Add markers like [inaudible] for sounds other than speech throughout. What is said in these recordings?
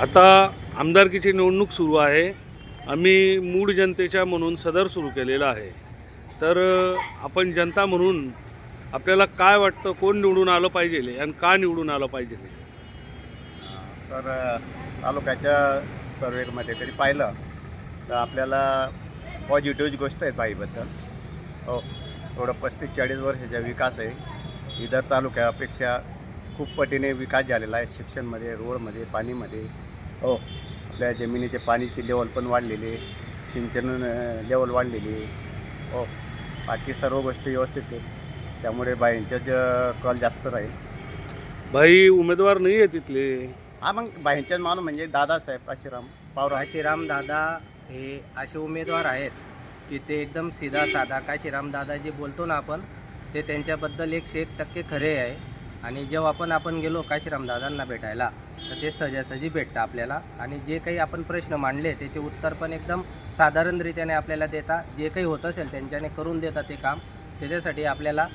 आता आमदारकीची निवडणूक सुरू आहे. आम्ही मूळ जनतेच्या म्हणून सदर सुरू केलेला आहे. तर आपण जनता म्हणून आपल्याला काय वाटतं कोण निवडून आलं पाहिजे आणि का निवडून आलं पाहिजे तर तालुक्याच्या सर्वेमध्ये तरी पाहिलं तर आपल्याला पॉझिटिव्ह गोष्ट आहे बाईबद्दल. हो थोडं पस्तीस चाळीस वर्षाचा विकास आहे. इतर तालुक्यापेक्षा खूप पटीने विकास झालेला आहे. शिक्षणमध्ये रोडमध्ये पाणीमध्ये हो. आपल्या जमिनीचे पाणीची लेवल पण वाढलेली सिंचन लेवल वाढलेली. हो. बाकी सर्व गोष्टी व्यवस्थित आहेत. त्यामुळे बाईंच्याच अ, कल जास्त राहील. भाई उमेदवार नाही आहे तिथले हा मग बाईंच्याच माणूस म्हणजे दादासाहेब काशीराम पावरा काशीराम दादा हे असे उमेदवार आहेत की ते एकदम सीधा साधा. काशीराम दादा जे बोलतो ना आपण ते त्यांच्याबद्दल एकशे एक टक्के खरे आहे. आणि जेव्हा पण आपण गेलो काशीराम दादांना भेटायला तर ते सहजासहजी भेटतं आपल्याला. आणि जे काही आपण प्रश्न मांडले त्याचे उत्तर पण एकदम साधारणरित्याने आपल्याला देता जे काही होत असेल त्यांच्याने करून देता ते काम. त्याच्यासाठी आपल्याला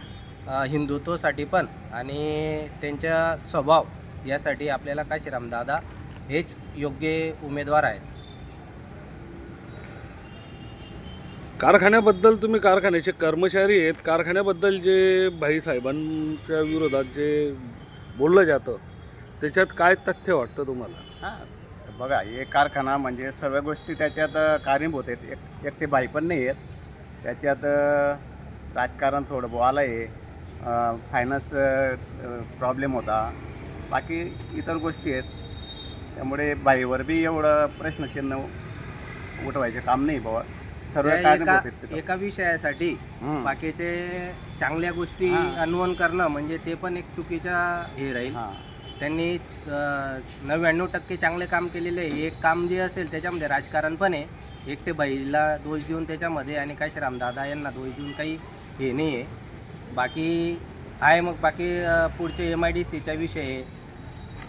हिंदुत्वासाठी पण आणि त्यांच्या स्वभाव यासाठी आपल्याला काशीराम दादा हेच योग्य उमेदवार आहेत. कारखान्याबद्दल तुम्ही कारखान्याचे कर्मचारी आहेत. कारखान्याबद्दल जे भाई साहेबांच्या विरोधात जे बोललं जातं त्याच्यात काय तथ्य वाटतं तुम्हाला? हां बघा हे कारखाना म्हणजे सर्व गोष्टी त्याच्यात अ, कारणीभूत आहेत. एक एकटे बाई पण नाही आहेत. त्याच्यात अ, राजकारण थोडं बोवाला आहे. फायनान्स प्रॉब्लेम होता. बाकी इतर गोष्टी आहेत. त्यामुळे बाईवर बी एवढं प्रश्नचिन्ह उठवायचे काम नाही बाबा. सर्व त्या कारणीभूत एका आहेत त्याच्यात. एका विषयासाठी. बाकीचे चांगल्या गोष्टी हां. अन्वन करणं म्हणजे ते पण एक चुकीचा हे राहील. हां. त्यांनी नव्याण्णव टक्के चांगले काम केलेले आहे. एक काम जे असेल त्याच्यामध्ये राजकारण पण आहे. एक ते बाईला दोष देऊन त्याच्यामध्ये आणि काशीराम दादा यांना दोष देऊन काही हे नाही आहे. बाकी आहे मग बाकी अ, पुढचे एम आय डी सीचा विषय आहे.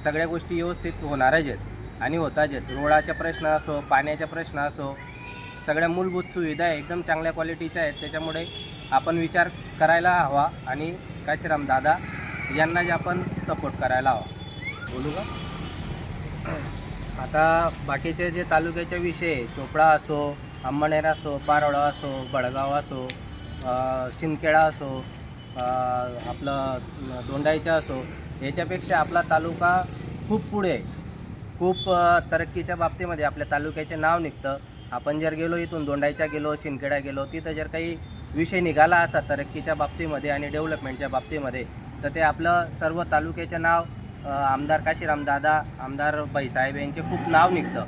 सगळ्या गोष्टी व्यवस्थित होणारच आहेत आणि होताच आहेत. रोडाचा प्रश्न असो पाण्याचा प्रश्न असो सगळ्या मूलभूत सुविधा एकदम चांगल्या क्वालिटीच्या आहेत. त्याच्यामुळे आपण विचार करायला हवा आणि काशीराम दादा यांना जे आपण सपोर्ट करायला हवा. बोलू का? [clears throat] आता बाकीचे जे तालुक्याच्या विषय चोपडा असो अंबनेर असो पारोडा असो बडगाव असो शिंदखेडा असो आपलं दोंडाईचा असो याच्यापेक्षा आपला तालुका खूप पुढे खूप तरक्कीच्या बाबतीमध्ये आपल्या तालुक्याचे नाव निघतं. आपण जर गेलो इथून दोंडाईच्या गेलो शिंदखेडा गेलो तिथं जर काही विषय निघाला असा तरक्कीच्या बाबतीमध्ये आणि डेव्हलपमेंटच्या बाबतीमध्ये तर ते आपलं सर्व तालुक्याचं नाव आमदार काशीराम दादा आमदार भाईसाहेब यांचे खूप नाव निघतं.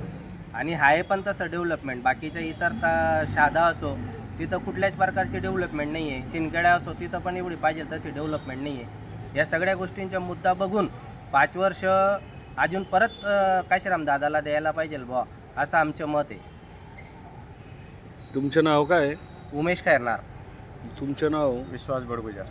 आणि आहे पण तसं डेव्हलपमेंट बाकीच्या इतर ता शादा असो तिथं कुठल्याच प्रकारची डेव्हलपमेंट नाही आहे शिंदखेडा असो तिथं पण एवढी पाहिजे तशी डेव्हलपमेंट नाही आहे या सगळ्या गोष्टींचा मुद्दा बघून पाच वर्ष अजून परत काशीराम दादाला द्यायला पाहिजे बुवा असं आमचं मत आहे. तुमचं नाव काय? उमेश खैरनार. तुमचं नाव? विश्वास बडगुजा